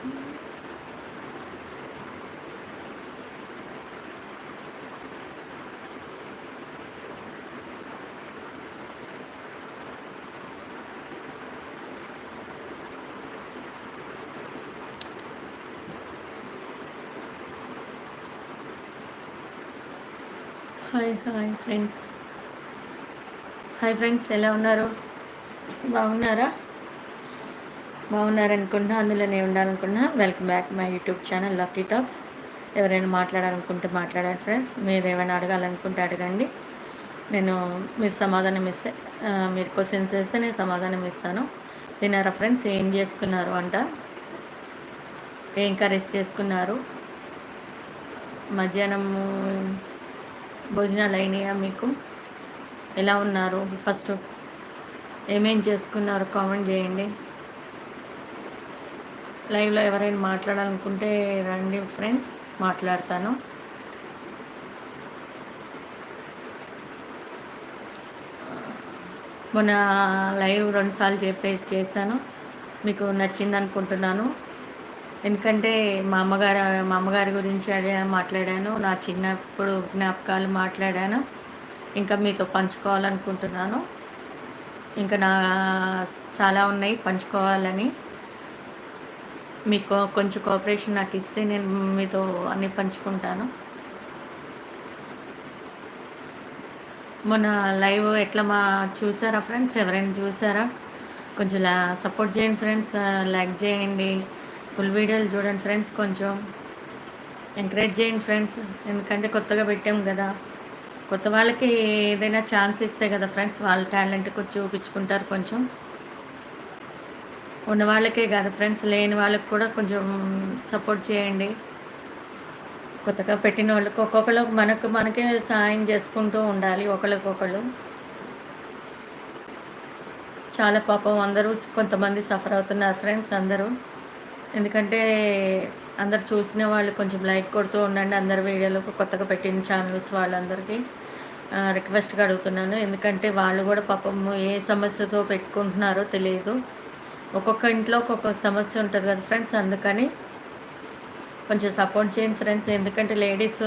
Hi hi friends hi friends ఎలా ఉన్నారు బాగున్నారా బాగున్నారనుకుంటున్నా అందులోనే ఉండాలనుకున్నా welcome back my YouTube channel lucky talks ఎవరైనా మాట్లాడాలనుకుంటే మాట్లాడాలి ఫ్రెండ్స్ మీరు ఏమైనా అడగాలనుకుంటే అడగండి. నేను మీరు సమాధానం ఇస్తే మీరు క్వశ్చన్స్ వేస్తే నేను సమాధానం ఇస్తాను. తిన్నారా ఫ్రెండ్స్ ఏం చేసుకున్నారు అంట ఏం కర్రీస్ చేసుకున్నారు? మధ్యాహ్నము భోజనాలు అయినాయా మీకు? ఎలా ఉన్నారు? ఫస్ట్ ఏమేం చేసుకున్నారు? కామెంట్ చేయండి. లైవ్లో ఎవరైనా మాట్లాడాలనుకుంటే రండి ఫ్రెండ్స్ మాట్లాడతాను. మొన్న లైవ్ రెండుసార్లు చెప్పే చేశాను. మీకు నచ్చింది అనుకుంటున్నాను ఎందుకంటే మా అమ్మగారు మా అమ్మగారి గురించి మాట్లాడాను. నా చిన్నప్పుడు జ్ఞాపకాలు మాట్లాడాను. ఇంకా మీతో పంచుకోవాలనుకుంటున్నాను. ఇంకా నా చాలా ఉన్నాయి పంచుకోవాలని. మీకు కొంచెం కోఆపరేషన్ నాకు ఇస్తే నేను మీతో అన్నీ పంచుకుంటాను. మొన్న లైవ్ ఎట్లా మా చూసారా ఫ్రెండ్స్ ఎవరైనా చూసారా? కొంచెం సపోర్ట్ చేయండి ఫ్రెండ్స్ లైక్ చేయండి. ఫుల్ వీడియోలు చూడండి ఫ్రెండ్స్ కొంచెం. ఎంకరేజ్ చేయండి ఫ్రెండ్స్ ఎందుకంటే కొత్తగా పెట్టాం కదా. కొత్త వాళ్ళకి ఏదైనా ఛాన్స్ ఇస్తే కదా ఫ్రెండ్స్ వాళ్ళ టాలెంట్ చూపించుకుంటారు కొంచెం. ఉన్న వాళ్ళకే కాదు ఫ్రెండ్స్ లేని వాళ్ళకి కూడా కొంచెం సపోర్ట్ చేయండి. కొత్తగా పెట్టిన వాళ్ళకి ఒక్కొక్కరు మనకు మనకే సహాయం చేసుకుంటూ ఉండాలి ఒకరికొకళ్ళు చాలా పాపం అందరూ కొంతమంది సఫర్ అవుతున్నారు ఫ్రెండ్స్ అందరూ. ఎందుకంటే అందరు చూసిన వాళ్ళు కొంచెం లైక్ కొడుతూ ఉండండి అందరు వీడియోలకు కొత్తగా పెట్టిన ఛానల్స్ వాళ్ళందరికీ. రిక్వెస్ట్గా అడుగుతున్నాను. ఎందుకంటే వాళ్ళు కూడా పాపం ఏ సమస్యతో పెట్టుకుంటున్నారో తెలియదు ఒక్కొక్క ఇంట్లో ఒక్కొక్క సమస్య ఉంటుంది కదా ఫ్రెండ్స్ అందుకని కొంచెం సపోర్ట్ చేయండి ఫ్రెండ్స్ ఎందుకంటే లేడీస్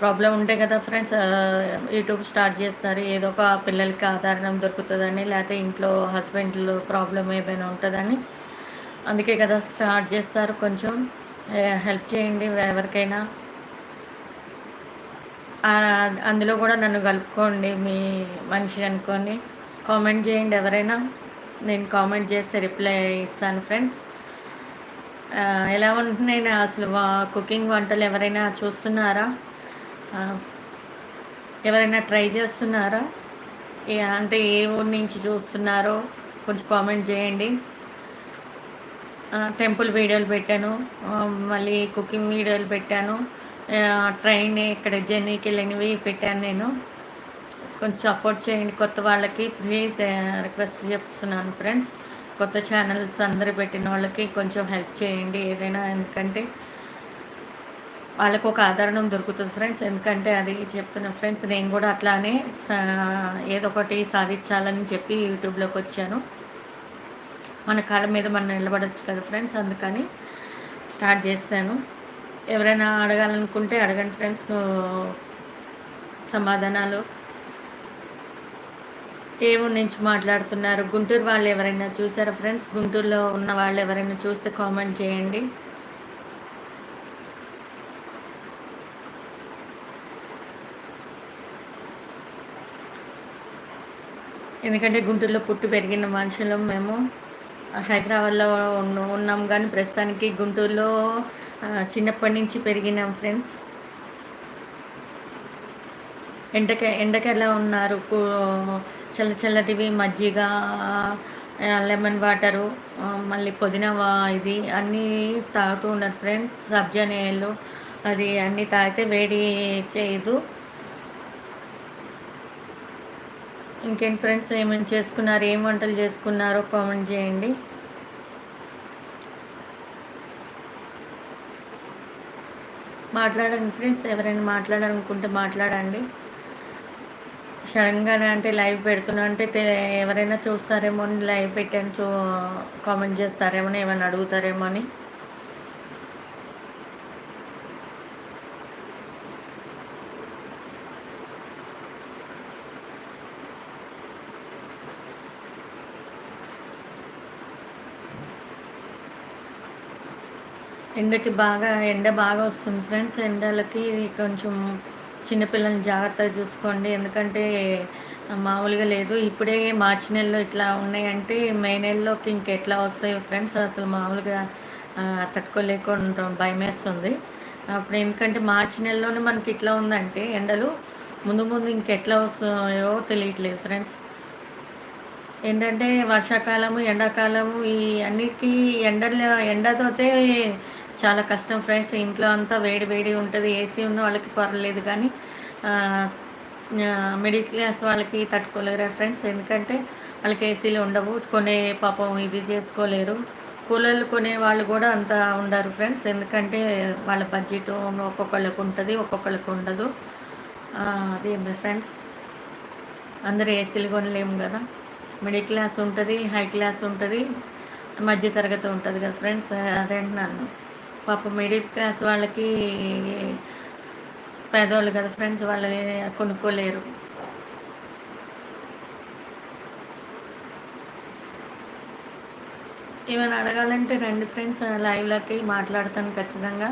ప్రాబ్లం ఉంటే కదా ఫ్రెండ్స్ యూట్యూబ్ స్టార్ట్ చేస్తారు. ఏదో ఒక పిల్లలకి ఆధారణం దొరుకుతుందని లేకపోతే ఇంట్లో హస్బెండ్లు ప్రాబ్లం ఏమైనా ఉంటుందని. అందుకే కదా స్టార్ట్ చేస్తారు. కొంచెం హెల్ప్ చేయండి ఎవరికైనా. అందులో కూడా నన్ను కలుపుకోండి మీ మనిషి అనుకొని కామెంట్ చేయండి ఎవరైనా. నేను కామెంట్ చేస్తే రిప్లై ఇస్తాను ఫ్రెండ్స్ ఎలా ఉంటున్నాయి అసలు కుకింగ్ వంటలు ఎవరైనా చూస్తున్నారా? ఎవరైనా ట్రై చేస్తున్నారా? అంటే ఏ ఊరి నుంచి చూస్తున్నారో కొంచెం కామెంట్ చేయండి. టెంపుల్ వీడియోలు పెట్టాను మళ్ళీ కుకింగ్ వీడియోలు పెట్టాను. ట్రైన్ ఇక్కడ జర్నీకి వెళ్ళినవి పెట్టాను నేను. కొంచెం సపోర్ట్ చేయండి. కొత్త వాళ్ళకి ప్లీజ్ రిక్వెస్ట్ చెప్తున్నాను ఫ్రెండ్స్ కొత్త ఛానల్స్ అందరు పెట్టిన వాళ్ళకి కొంచెం హెల్ప్ చేయండి. ఏదైనా ఎందుకంటే వాళ్ళకు ఒక ఆదరణం దొరుకుతుంది ఫ్రెండ్స్ ఎందుకంటే అది చెప్తున్నా ఫ్రెండ్స్ నేను కూడా అట్లానే ఏదో ఒకటి సాధించాలని చెప్పి యూట్యూబ్లోకి వచ్చాను. మన కాళ్ళ మీద మనం నిలబడచ్చు కదా ఫ్రెండ్స్ అందుకని స్టార్ట్ చేశాను. ఎవరైనా అడగాలనుకుంటే అడగండి ఫ్రెండ్స్ సమాధానాలు ఏ నుంచి మాట్లాడుతున్నారు. గుంటూరు వాళ్ళు ఎవరైనా చూసారా ఫ్రెండ్స్? గుంటూరులో ఉన్న వాళ్ళు ఎవరైనా చూస్తే కామెంట్ చేయండి. ఎందుకంటే గుంటూరులో పుట్టి పెరిగిన మనుషులు మేము. హైదరాబాద్లో ఉన్నాం కానీ ప్రస్తుతానికి గుంటూరులో చిన్నప్పటి నుంచి పెరిగినాం ఫ్రెండ్స్. ఎండక ఎండకెలా ఎలా ఉన్నారు చల్ల చల్లటివి మజ్జిగ లెమన్ వాటరు మళ్ళీ పుదీనా ఇది అన్నీ తాగుతూ ఉన్నారు ఫ్రెండ్స్. సబ్జా అది అన్నీ తాగితే వేడి చేయదు. ఇంకేం ఫ్రెండ్స్ ఏమైనా చేసుకున్నారు? ఏం వంటలు చేసుకున్నారో కామెంట్ చేయండి. మాట్లాడండి ఫ్రెండ్స్ ఎవరైనా మాట్లాడాలనుకుంటే మాట్లాడండి. షడంగానే అంటే లైవ్ పెడుతున్నా అంటే ఎవరైనా చూస్తారేమో అని లైవ్ పెట్టాను చూ కామెంట్ చేస్తారేమో అని ఏమైనా అడుగుతారేమో అని. ఎండకి బాగా ఎండ బాగా వస్తుంది ఫ్రెండ్స్ ఎండలకి కొంచెం చిన్నపిల్లల్ని జాగ్రత్తగా చూసుకోండి. ఎందుకంటే మామూలుగా లేదు. ఇప్పుడే మార్చి నెలలో ఇట్లా ఉన్నాయంటే మే నెలలోకి ఇంకెట్లా వస్తాయో ఫ్రెండ్స్ అసలు మామూలుగా తట్టుకోలేకుండా భయమేస్తుంది అప్పుడు ఎందుకంటే మార్చి నెలలోనే మనకి ఇట్లా ఉందంటే ఎండలు ముందు ముందు ఇంకెట్లా వస్తాయో తెలియట్లేదు ఫ్రెండ్స్. ఏంటంటే వర్షాకాలము ఎండాకాలము ఈ అన్నిటికీ ఎండలో ఎండతోతే చాలా కష్టం ఫ్రెండ్స్. ఇంట్లో అంతా వేడి వేడి ఉంటుంది. ఏసీ ఉన్న వాళ్ళకి పర్లేదు కానీ మిడిల్ క్లాస్ వాళ్ళకి తట్టుకోలేరు ఫ్రెండ్స్? ఎందుకంటే వాళ్ళకి ఏసీలు ఉండవు. కొనే పాపం ఇది చేసుకోలేరు. కూలర్లు కొనే వాళ్ళు కూడా అంత ఉండరు ఫ్రెండ్స్. ఎందుకంటే వాళ్ళ బడ్జెట్ ఒక్కొక్కళ్ళకి ఉంటుంది ఒక్కొక్కళ్ళకి ఉండదు. అదే ఫ్రెండ్స్. అందరూ ఏసీలు కొనలేము కదా. మిడిల్ క్లాస్ ఉంటుంది హై క్లాస్ ఉంటుంది మధ్య తరగతి ఉంటుంది కదా ఫ్రెండ్స్. అదే అంటున్నాను. పాప మిడిల్ క్లాస్ వాళ్ళకి పేదవాళ్ళు కదా ఫ్రెండ్స్ వాళ్ళు కొనుక్కోలేరు. ఏమైనా అడగాలంటే రండి ఫ్రెండ్స్ లైవ్లోకి మాట్లాడతాను ఖచ్చితంగా.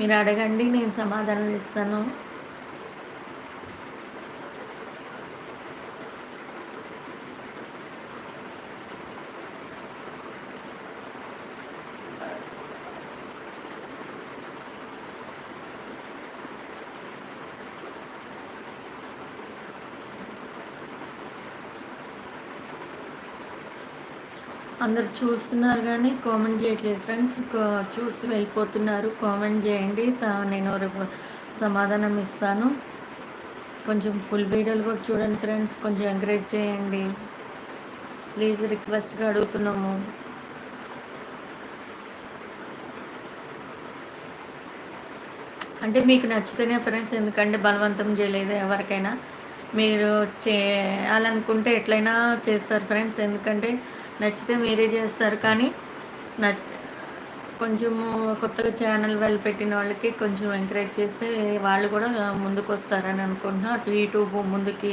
మీరు అడగండి నేను సమాధానాలు ఇస్తాను. అందరు చూస్తున్నారు కానీ కామెంట్ చేయట్లేదు. ఫ్రెండ్స్ చూసి వెళ్ళిపోతున్నారు. కామెంట్ చేయండి. నేను రేపు సమాధానం ఇస్తాను. కొంచెం ఫుల్ వీడియోలు కూడా చూడండి ఫ్రెండ్స్ కొంచెం ఎంకరేజ్ చేయండి. ప్లీజ్ రిక్వెస్ట్గా అడుగుతున్నాము. అంటే మీకు నచ్చితేనే ఫ్రెండ్స్ ఎందుకంటే బలవంతం చేయలేదు ఎవరికైనా. మీరు చేయాలనుకుంటే ఎట్లయినా చేస్తారు ఫ్రెండ్స్. ఎందుకంటే నచ్చితే మీరే చేస్తారు. కానీ నచ్చ కొంచెము కొత్తగా ఛానల్ వాళ్ళు పెట్టిన వాళ్ళకి కొంచెం ఎంకరేజ్ చేస్తే వాళ్ళు కూడా ముందుకు వస్తారని అనుకుంటున్నా. అటు యూట్యూబ్ ముందుకి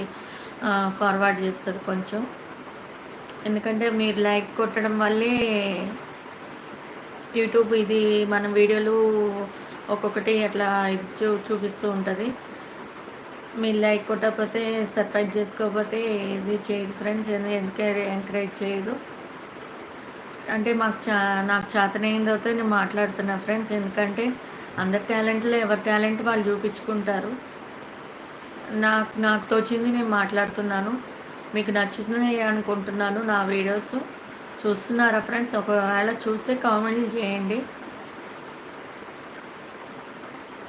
ఫార్వర్డ్ చేస్తారు కొంచెం. ఎందుకంటే మీరు లైక్ కొట్టడం వల్లే యూట్యూబ్ ఇది మన వీడియోలు ఒక్కొక్కటి అట్లా ఇది చూ చూపిస్తూ ఉంటుంది. మీరు లైక్ కొట్టకపోతే సర్ప్రైజ్ చేసుకోకపోతే ఇది చేయదు ఫ్రెండ్స్. ఎందుకే ఎంకరేజ్ చేయదు. అంటే మాకు చా నాకు చేతనైందవుతే నేను మాట్లాడుతున్నా ఫ్రెండ్స్. ఎందుకంటే అందరి టాలెంట్లో ఎవరి టాలెంట్ వాళ్ళు చూపించుకుంటారు. నాకు నాకు తోచింది నేను మాట్లాడుతున్నాను. మీకు నచ్చుతున్నాయి అనుకుంటున్నాను నా వీడియోస్. చూస్తున్నారా ఫ్రెండ్స్? ఒకవేళ చూస్తే కామెంట్లు చేయండి.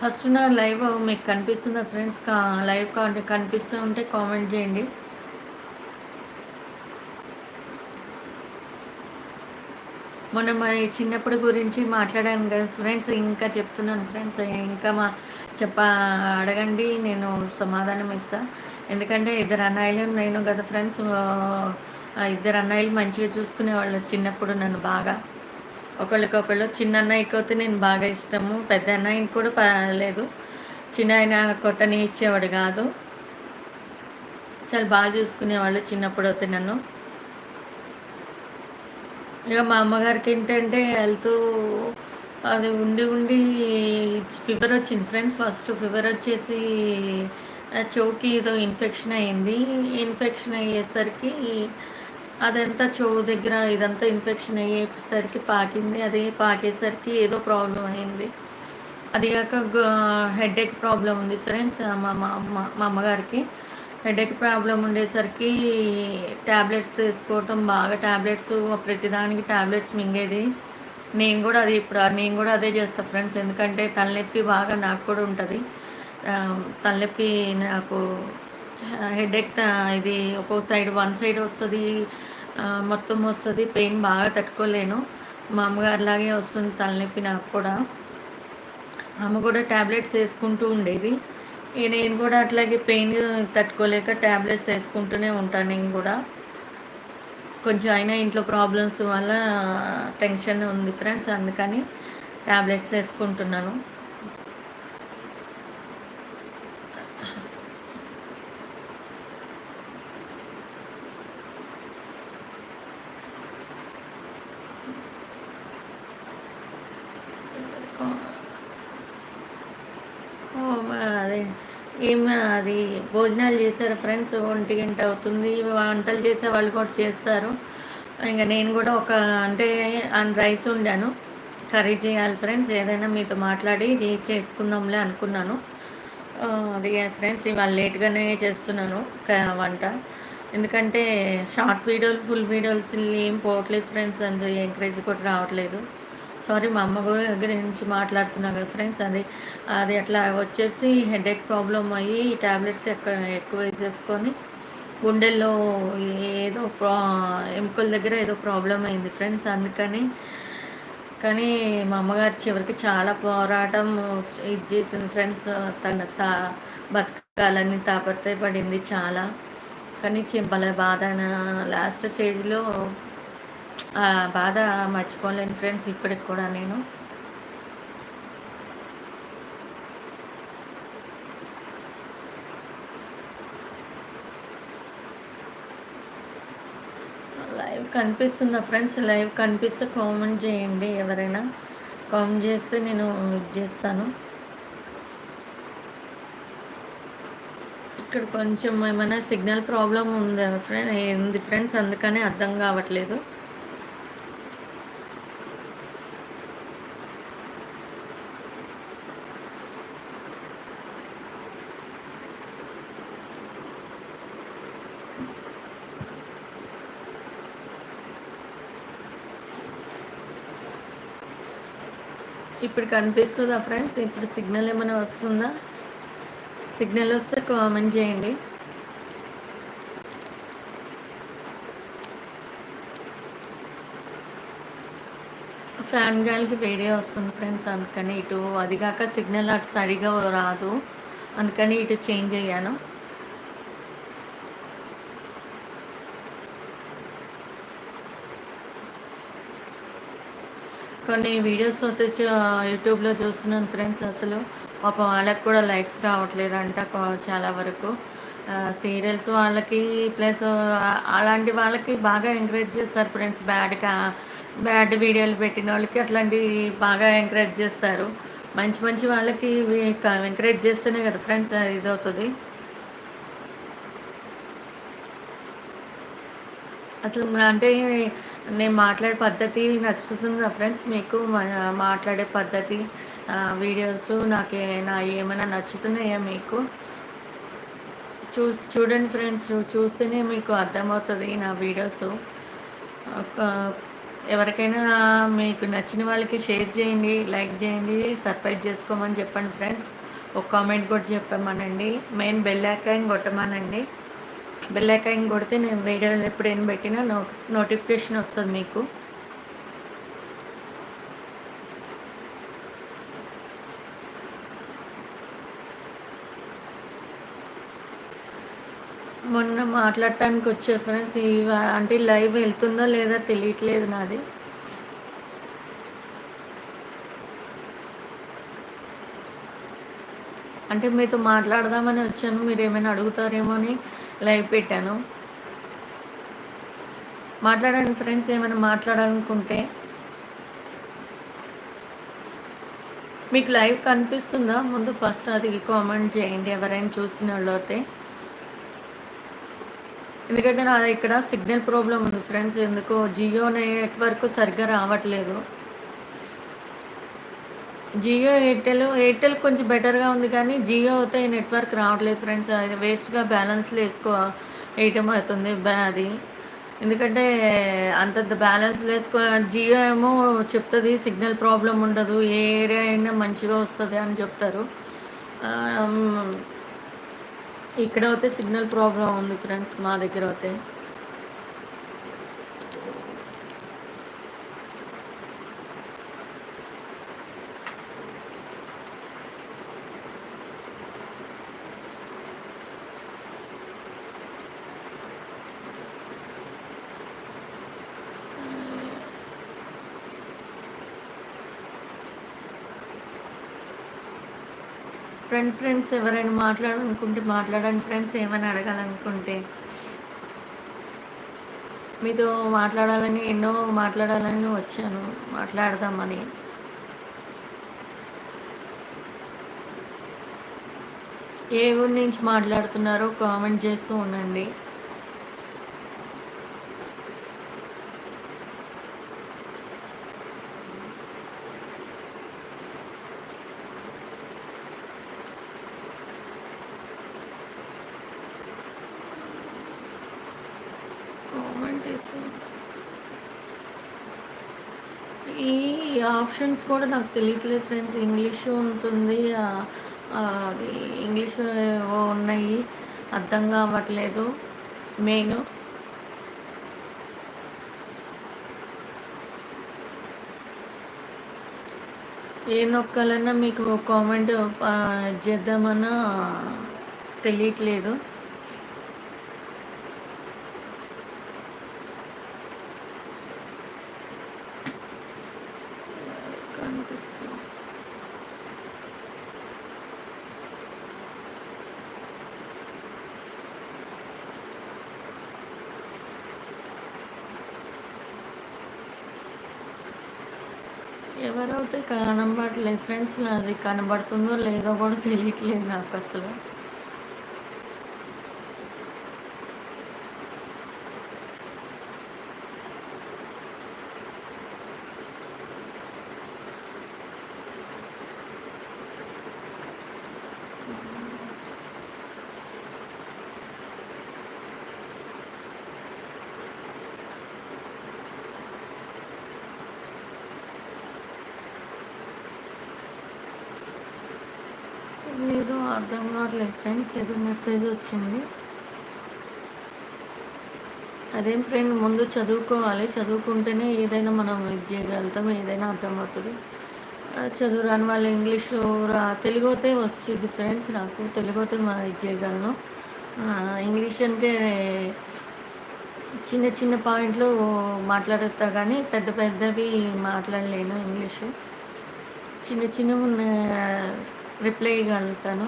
ఫస్ట్ నా లైవ్ మీకు కనిపిస్తుందా ఫ్రెండ్స్? కా లైవ్ కనిపిస్తూ ఉంటే కామెంట్ చేయండి. మొన్న మరి చిన్నప్పుడు గురించి మాట్లాడాను కదా ఫ్రెండ్స్ ఇంకా చెప్తున్నాను ఫ్రెండ్స్ ఇంకా మా చెప్ప అడగండి నేను సమాధానం ఇస్తా. ఎందుకంటే ఇద్దరు అన్నయ్యలు నేను కదా ఫ్రెండ్స్ ఇద్దరు అన్నయ్యలు మంచిగా చూసుకునేవాళ్ళు చిన్నప్పుడు నన్ను బాగా. ఒకళ్ళకొకళ్ళు చిన్న అన్నయ్యకి అయితే నేను బాగా ఇష్టము పెద్ద అన్నయ్యకి కూడా పర్లేదు చిన్న ఆయన కొట్టని ఇచ్చేవాడు కాదు. చాలా బాగా చూసుకునేవాళ్ళు చిన్నప్పుడు అయితే నన్ను. ఇక మా అమ్మగారికి ఏంటంటే హెల్త్ అది ఉండి ఉండి ఫీవర్ వచ్చింది ఫ్రెండ్స్. ఫస్ట్ ఫీవర్ వచ్చేసి చెవుకి ఏదో ఇన్ఫెక్షన్ అయింది ఇన్ఫెక్షన్ అయ్యేసరికి అదంతా చెవు దగ్గర ఇదంతా ఇన్ఫెక్షన్ అయ్యేసరికి పాకింది. అది పాకేసరికి ఏదో ప్రాబ్లం అయింది. అది కాక హెడేక్ ప్రాబ్లం ఉంది ఫ్రెండ్స్ మా మా అమ్మగారికి. హెడేక్ ప్రాబ్లం ఉండేసరికి ట్యాబ్లెట్స్ వేసుకోవటం బాగా ట్యాబ్లెట్స్ ప్రతిదానికి ట్యాబ్లెట్స్ మింగేది. నేను కూడా అది ఇప్పుడు నేను కూడా అదే చేస్తాను ఫ్రెండ్స్ ఎందుకంటే తలనొప్పి బాగా నాకు కూడా ఉంటుంది. తలనొప్పి నాకు హెడేక్ ఇది ఒక్కో సైడ్ వన్ సైడ్ వస్తుంది. మొత్తం వస్తుంది. పెయిన్ బాగా తట్టుకోలేను. మా అమ్మగారిలాగే వస్తుంది తలనొప్పి నాకు కూడా. అమ్మ కూడా ట్యాబ్లెట్స్ వేసుకుంటూ ఉండేది. నేను కూడా అట్లాగే పెయిన్ తట్టుకోలేక ట్యాబ్లెట్స్ వేసుకుంటూనే ఉంటాను నేను కూడా. కొంచెం అయినా ఇంట్లో ప్రాబ్లమ్స్ వల్ల టెన్షన్ ఉంది ఫ్రెండ్స్ అందుకని ట్యాబ్లెట్స్ వేసుకుంటున్నాను అదే ఏం అది? భోజనాలు చేశారు ఫ్రెండ్స్ ఒంటి గంట అవుతుంది. వంటలు చేసే వాళ్ళు కూడా చేస్తారు. ఇంకా నేను కూడా ఒక అంటే రైస్ ఉండాను కర్రీ చేయాలి ఫ్రెండ్స్ ఏదైనా మీతో మాట్లాడి చేసుకుందాంలే అనుకున్నాను. అది ఫ్రెండ్స్ ఇవాళ లేట్గానే చేస్తున్నాను వంట. ఎందుకంటే షార్ట్ వీడియోలు ఫుల్ వీడియోస్ ఏం పోవట్లేదు ఫ్రెండ్స్ అంత ఎంకరేజ్ కూడా రావట్లేదు. సారీ మా అమ్మ గురించి మాట్లాడుతున్నా కదా ఫ్రెండ్స్ అది అది అట్లా వచ్చేసి హెడేక్ ప్రాబ్లం అయ్యి ట్యాబ్లెట్స్ ఎక్కువ ఎక్కువ వేసేసుకొని గుండెల్లో ఏదో ప్రా ఎముకల దగ్గర ఏదో ప్రాబ్లం అయింది ఫ్రెండ్స్ అందుకని కానీ మా అమ్మగారు చివరికి చాలా పోరాటం ఇది చేసింది ఫ్రెండ్స్ తన తా బతకాలని తాపత్రయపడింది చాలా కానీ చింపల బాధ లాస్ట్ స్టేజ్లో బాధ మర్చిపోలేను ఫ్రెండ్స్ ఇప్పటికి కూడా నేను. లైవ్ కనిపిస్తుందా ఫ్రెండ్స్ లైవ్ కనిపిస్తే కామెంట్ చేయండి ఎవరైనా. కామెంట్ చేస్తే నేను ఇది చేస్తాను. ఇక్కడ కొంచెం ఏమైనా సిగ్నల్ ప్రాబ్లం ఉంది ఫ్రెండ్ ఉంది ఫ్రెండ్స్? అందుకనే అర్థం కావట్లేదు. ఇప్పుడు కనిపిస్తుందా ఫ్రెండ్స్? ఇప్పుడు సిగ్నల్ ఏమైనా వస్తుందా? సిగ్నల్ వస్తే కామెంట్ చేయండి. ఫ్యాన్ గాలికి వేడే వస్తుంది ఫ్రెండ్స్ అందుకని ఇటు అది కాక సిగ్నల్ అటు సరిగా రాదు. అందుకని ఇటు చేంజ్ అయ్యాను. కొన్ని వీడియోస్ అయితే యూట్యూబ్లో చూస్తున్నాను ఫ్రెండ్స్ అసలు. పాపం వాళ్ళకి కూడా లైక్స్ రావట్లేదంట చాలా వరకు. సీరియల్స్ వాళ్ళకి ప్లస్ అలాంటి వాళ్ళకి బాగా ఎంకరేజ్ చేస్తారు ఫ్రెండ్స్. బ్యాడ్ బ్యాడ్ వీడియోలు పెట్టిన వాళ్ళకి అట్లాంటివి బాగా ఎంకరేజ్ చేస్తారు. మంచి మంచి వాళ్ళకి ఎంకరేజ్ చేస్తేనే కదా ఫ్రెండ్స్ ఇది అసలు అంటే నేను మాట్లాడే పద్ధతి నచ్చుతుందా ఫ్రెండ్స్? మీకు మాట్లాడే పద్ధతి వీడియోస్ నాకు నా ఏమైనా నచ్చుతున్నాయా మీకు? చూ చూడండి ఫ్రెండ్స్ చూస్తేనే మీకు అర్థమవుతుంది నా వీడియోస్. ఎవరికైనా మీకు నచ్చిన వాళ్ళకి షేర్ చేయండి లైక్ చేయండి సర్ప్రైజ్ చేసుకోమని చెప్పండి ఫ్రెండ్స్. ఒక కామెంట్ కూడా చెప్పమనండి. మెయిన్ బెల్ ఐకాన్ కొట్టమనండి. బెల్ ఐకాన్ కొడితే నేను వీడియోలు ఎప్పుడైనా పెట్టినా నో నోటిఫికేషన్ వస్తుంది మీకు. మొన్న మాట్లాడటానికి వచ్చే ఫ్రెండ్స్ ఈ అంటే లైవ్ వెళ్తుందో లేదా తెలియట్లేదు నాది. అంటే మీతో మాట్లాడదామని వచ్చాను మీరు ఏమైనా అడుగుతారేమో అని. లైవ్ పెట్టాను. మాట్లాడండి ఫ్రెండ్స్ ఏమైనా మాట్లాడాలనుకుంటే మీకు లైవ్ కనిపిస్తుందా? ముందు ఫస్ట్ అది కామెంట్ చేయండి. ఎవరైనా చూసిన వాళ్ళు అయితే ఎందుకంటే నా ఇక్కడ సిగ్నల్ ప్రాబ్లం ఉంది ఫ్రెండ్స్. ఎందుకో జియో నెట్వర్క్ సరిగ్గా రావట్లేదు. జియో ఎయిర్టెల్ ఎయిర్టెల్ కొంచెం బెటర్గా ఉంది కానీ జియో అయితే నెట్వర్క్ రావట్లేదు ఫ్రెండ్స్. అది వేస్ట్గా బ్యాలెన్స్లో వేసుకో వేయటం అవుతుంది అది. ఎందుకంటే అంతంత బ్యాలెన్స్ వేసుకో జియో ఏమో చెప్తుంది సిగ్నల్ ప్రాబ్లం ఉండదు ఏ ఏరియా అయినా మంచిగా వస్తుంది అని చెప్తారు. ఇక్కడ అయితే సిగ్నల్ ప్రాబ్లం ఉంది ఫ్రెండ్స్ మా దగ్గర అయితే. ఫ్రెండ్ ఫ్రెండ్స్ ఎవరైనా మాట్లాడాలనుకుంటే మాట్లాడండి. ఫ్రెండ్స్ ఏమైనా అడగాలనుకుంటే. మీతో మాట్లాడాలని ఎన్నో మాట్లాడాలని వచ్చాను. మాట్లాడదామని. ఏ ఊరి నుంచి మాట్లాడుతున్నారో కామెంట్ చేస్తూ ఉండండి కామెంట్ ఈ ఆప్షన్స్ కూడా నాకు తెలియట్లేదు ఫ్రెండ్స్. ఇంగ్లీష్ ఉంటుంది. అది ఇంగ్లీష్ ఉన్నాయి. అర్థం కావట్లేదు. మెయిన్ ఏ నొక్కాలన్నా మీకు కామెంట్ చేద్దామన్నా తెలియట్లేదు. ఎవరైతే కనబడలేదు ఫ్రెండ్స్ అది కనబడుతుందో లేదో కూడా తెలియట్లేదు నాకు అసలు ఏదో అర్థం కావట్లేదు ఫ్రెండ్స్ ఏదో మెసేజ్ వచ్చింది. అదేం ఫ్రెండ్ ముందు చదువుకోవాలి. చదువుకుంటేనే ఏదైనా మనం ఇది చేయగలుగుతాం ఏదైనా అర్థమవుతుంది. చదువు రాని వాళ్ళు ఇంగ్లీష్ రా తెలుగు అయితే వచ్చింది ఫ్రెండ్స్ నాకు. తెలుగు అయితే మా ఇది చేయగలను ఇంగ్లీష్ అంటే చిన్న చిన్న పాయింట్లు మాట్లాడతా కానీ పెద్ద పెద్దవి మాట్లాడలేను ఇంగ్లీషు చిన్న చిన్న రిప్లై ఇవ్వగలుగుతాను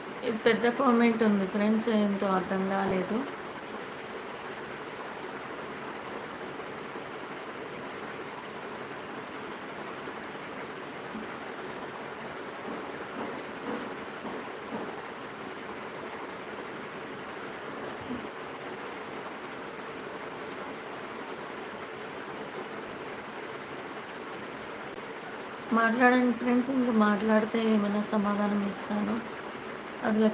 ఇది పెద్ద కామెంట్ ఉంది. ఫ్రెండ్స్ ఎంతో అర్థం కాలేదు. మాట్లాడండి ఫ్రెండ్స్ ఇంకా మాట్లాడితే ఏమైనా సమాధానం ఇస్తాను. అసలు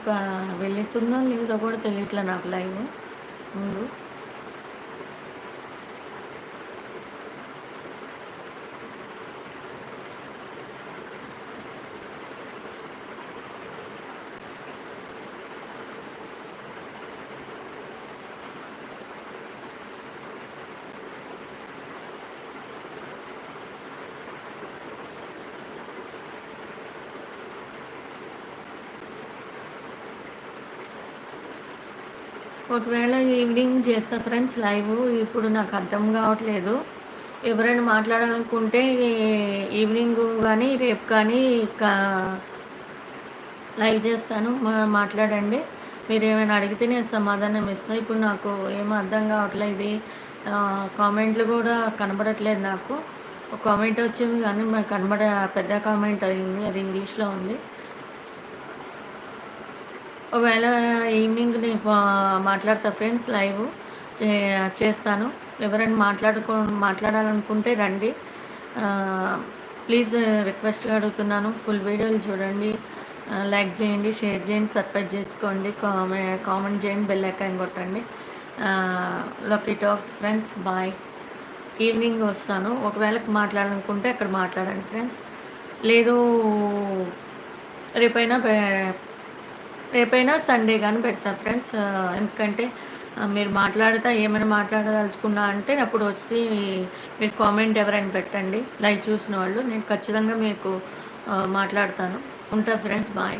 వెళుతుందో లేదో కూడా తెలియట్లే నాకు లైవ్ ముందు. ఒకవేళ ఈవినింగ్ చేస్తా ఫ్రెండ్స్ లైవ్ ఇప్పుడు నాకు అర్థం కావట్లేదు. ఎవరైనా మాట్లాడాలనుకుంటే ఈవినింగ్ కానీ రేపు కానీ లైవ్ చేస్తాను. మాట్లాడండి. మీరు ఏమైనా అడిగితే నేను సమాధానం ఇస్తాను ఇప్పుడు నాకు ఏం అర్థం కావట్లేదు ఇది. కామెంట్లు కూడా కనబడట్లేదు నాకు. ఒక కామెంట్ వచ్చింది కానీ మాకు కనబడ పెద్ద కామెంట్ అయింది. అది ఇంగ్లీష్లో ఉంది. ఒకవేళ ఈవినింగ్ నేను మాట్లాడతా ఫ్రెండ్స్ లైవ్ చేస్తాను. ఎవరైనా మాట్లాడుకో మాట్లాడాలనుకుంటే రండి. ప్లీజ్ రిక్వెస్ట్గా అడుగుతున్నాను. ఫుల్ వీడియోలు చూడండి. లైక్ చేయండి షేర్ చేయండి సబ్స్క్రైబ్ చేసుకోండి కామె కామెంట్ చేయండి బెల్ ఐకాన్ కొట్టండి. Lucky talks friends bye evening వస్తాను. ఒకవేళ మాట్లాడాలనుకుంటే అక్కడ మాట్లాడండి ఫ్రెండ్స్ లేదు రేపైనా రేపైనా సండే కానీ పెడతాను ఫ్రెండ్స్. ఎందుకంటే మీరు మాట్లాడతా ఏమైనా మాట్లాడదలుచుకున్నా అంటే అప్పుడు వచ్చి మీరు కామెంట్ ఎవరైనా పెట్టండి. లైవ్ చూసిన వాళ్ళు నేను ఖచ్చితంగా మీకు మాట్లాడతాను. ఉంటా ఫ్రెండ్స్ బాయ్.